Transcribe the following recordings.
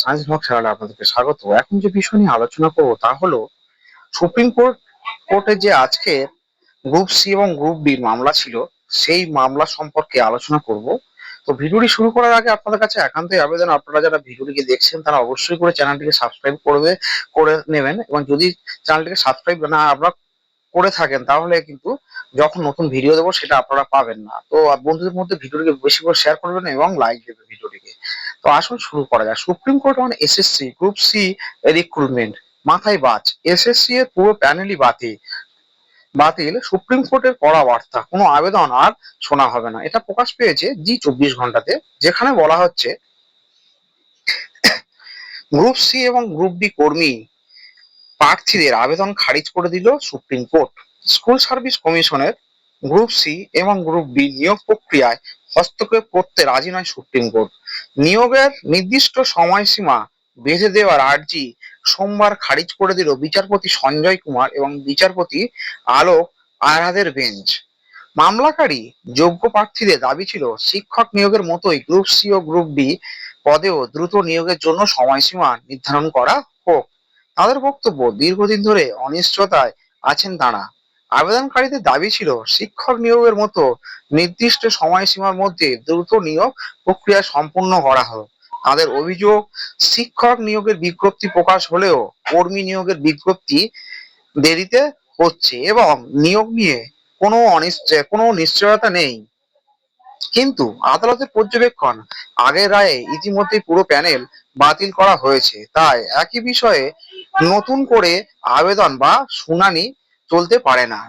Science blog চ্যানেলে আপনাদেরকে স্বাগত। এখন যে বিষয় নিয়ে আলোচনা করব তা হলো সুপ্রিম কোর্ট কোর্টে যে আজকে গ্রুপ সি এবং গ্রুপ বি মামলা ছিল, সেই মামলা সম্পর্কে আলোচনা করব। তো ভিডিওটি শুরু করার আগে আপনাদের কাছে একান্তই আবেদন। আপনারা যারা ভিডিওটিকে দেখছেন, তারা অবশ্যই করে চ্যানেলটিকে সাবস্ক্রাইব করবে, করে নেবেন এবং যদি চ্যানেলটিকে সাবস্ক্রাইব না, আপনারা করে থাকেন, তাহলে কিন্তু যখন নতুন ভিডিও দেবো, সেটা আপনারা পাবেন না। তো বন্ধুদের মধ্যে ভিডিওটিকে বেশি করে শেয়ার করবেন এবং লাইক দেবেন ভিডিওটিকে। তো আসুন শুরু করা যাক। Supreme court on SSC group C recruitment মাথায় বাজ। এসএসসি এর পুরো প্যানেলই বাতিল। বাতিল সুপ্রিম কোর্টের কড়া বার্তা। কোনো আবেদন আর শোনা হবে না। এটা প্রকাশ পেয়েছে জি চব্বিশ ঘন্টাতে, যেখানে বলা হচ্ছে গ্রুপ সি এবং গ্রুপ ডি কর্মী প্রার্থীদের আবেদন খারিজ করে দিল সুপ্রিম কোর্ট স্কুল সার্ভিস কমিশনের গ্রুপ সি এবং গ্রুপ বি নিয়োগ প্রক্রিয়ায় হস্তক্ষেপ করতে রাজি নয় সুপ্রিম কোর্ট। নিয়োগের নির্দিষ্ট সময়সীমা বেঁধে দেওয়ার আর্জি সোমবার খারিজ করে দিল বিচারপতি সঞ্জয় কুমার এবং বিচারপতি আলোক আরাধের বেঞ্চ। মামলাকারী যোগ্য প্রার্থীদের দাবি ছিল, শিক্ষক নিয়োগের মতোই গ্রুপ সি ও গ্রুপ ডি পদেও দ্রুত নিয়োগের জন্য সময়সীমা নির্ধারণ করা হোক। তাদের বক্তব্য দীর্ঘদিন ধরে অনিশ্চয়তায় আছেন তারা। আবেদনকারীদের দাবি ছিল, শিক্ষক নিয়োগের মতো নির্দিষ্ট সময়সীমার মধ্যে দ্রুত নিয়োগ প্রক্রিয়া সম্পূর্ণ করা হোক। তাদের অভিযোগ, শিক্ষক নিয়োগের বিজ্ঞপ্তি প্রকাশ হলেও কর্মী নিয়োগের বিজ্ঞপ্তি দেরিতে হচ্ছে এবং নিয়োগ নিয়ে কোনো অনিশ্চয়, কোনো নিশ্চয়তা নেই। কিন্তু আদালতের পর্যবেক্ষণ আগের রায়ে ইতিমধ্যে পুরো প্যানেল বাতিল করা হয়েছে। তাই একই বিষয়ে নতুন করে আবেদন বা শুনানি চলতে পারে না।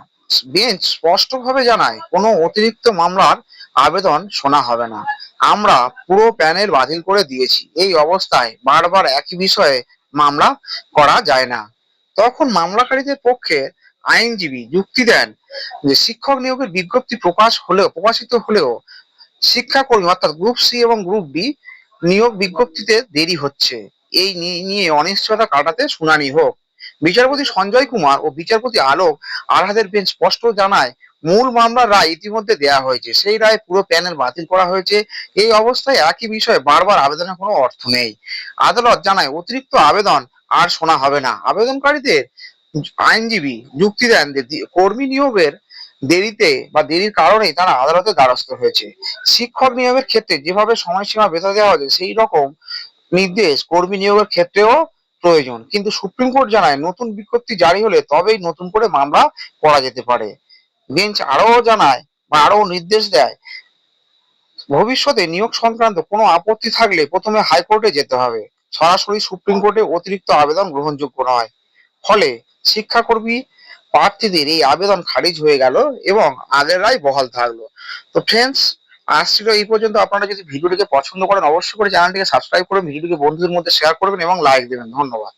বেঞ্চ স্পষ্টভাবে জানায়, কোনো অতিরিক্ত মামলার আবেদন শোনা হবে না। আমরা পুরো প্যানেল বাতিল করে দিয়েছি। এই অবস্থায় বারবার একই বিষয়ে মামলা করা যায় না। তখন মামলাকারীদের পক্ষে আইনজীবী যুক্তি দেন যে শিক্ষক নিয়োগের বিজ্ঞপ্তি প্রকাশ হলেও, প্রকাশিত হলেও শিক্ষাকর্মী অর্থাৎ গ্রুপ সি এবং গ্রুপ বি নিয়োগ বিজ্ঞপ্তিতে দেরি হচ্ছে। এই নিয়ে অনিশ্চয়তা কাটাতে শুনানি হোক। বিচারপতি সঞ্জয় কুমার ও বিচারপতি আলোক আরহাদের বেঞ্চ স্পষ্ট জানায়, মূল মামলার রায় ইতিমধ্যে দেয়া হয়েছে। সেই রায় পুরো প্যানেল বাতিল করা হয়েছে। এই অবস্থায় একই বিষয়ে বারবার আবেদনের কোনো অর্থ নেই। আদালত জানায়, অতিরিক্ত আবেদন আর শোনা হবে না। আবেদনকারীদের আইনজীবী যুক্তি দেন কর্মী নিয়োগের দেরিতে বা দেরির কারণেই তারা আদালতের দ্বারস্থ হয়েছে। শিক্ষক নিয়োগের ক্ষেত্রে যেভাবে সময়সীমা বেঁধে দেওয়া হয়েছে, সেই রকম নির্দেশ কর্মী নিয়োগের ক্ষেত্রেও প্রয়োজন। কিন্তু সুপ্রিম কোর্ট জানায় নতুন বিজ্ঞপ্তি জারি হলে তবেই নতুন করে মামলা করা যেতে পারে। বেঞ্চ আরও জানায় বা আরও নির্দেশ দেয়, ভবিষ্যতে নিয়োগ সংক্রান্ত কোনো আপত্তি থাকলে প্রথমে হাইকোর্টে যেতে হবে। সরাসরি সুপ্রিম কোর্টে অতিরিক্ত আবেদন গ্রহণযোগ্য নয়। ফলে শিক্ষাকর্মী প্রার্থীদের এই আবেদন খারিজ হয়ে গেল এবং আগের রায় বহাল থাকল। তো ফ্রেন্ডস আজ ছিল এই পর্যন্ত আপনারা যদি ভিডিওটিকে পছন্দ করেন, অবশ্যই করে চ্যানেলটিকে সাবস্ক্রাইব করে ভিডিওটিকে বন্ধুদের মধ্যে শেয়ার করবেন এবং লাইক দেবেন। ধন্যবাদ।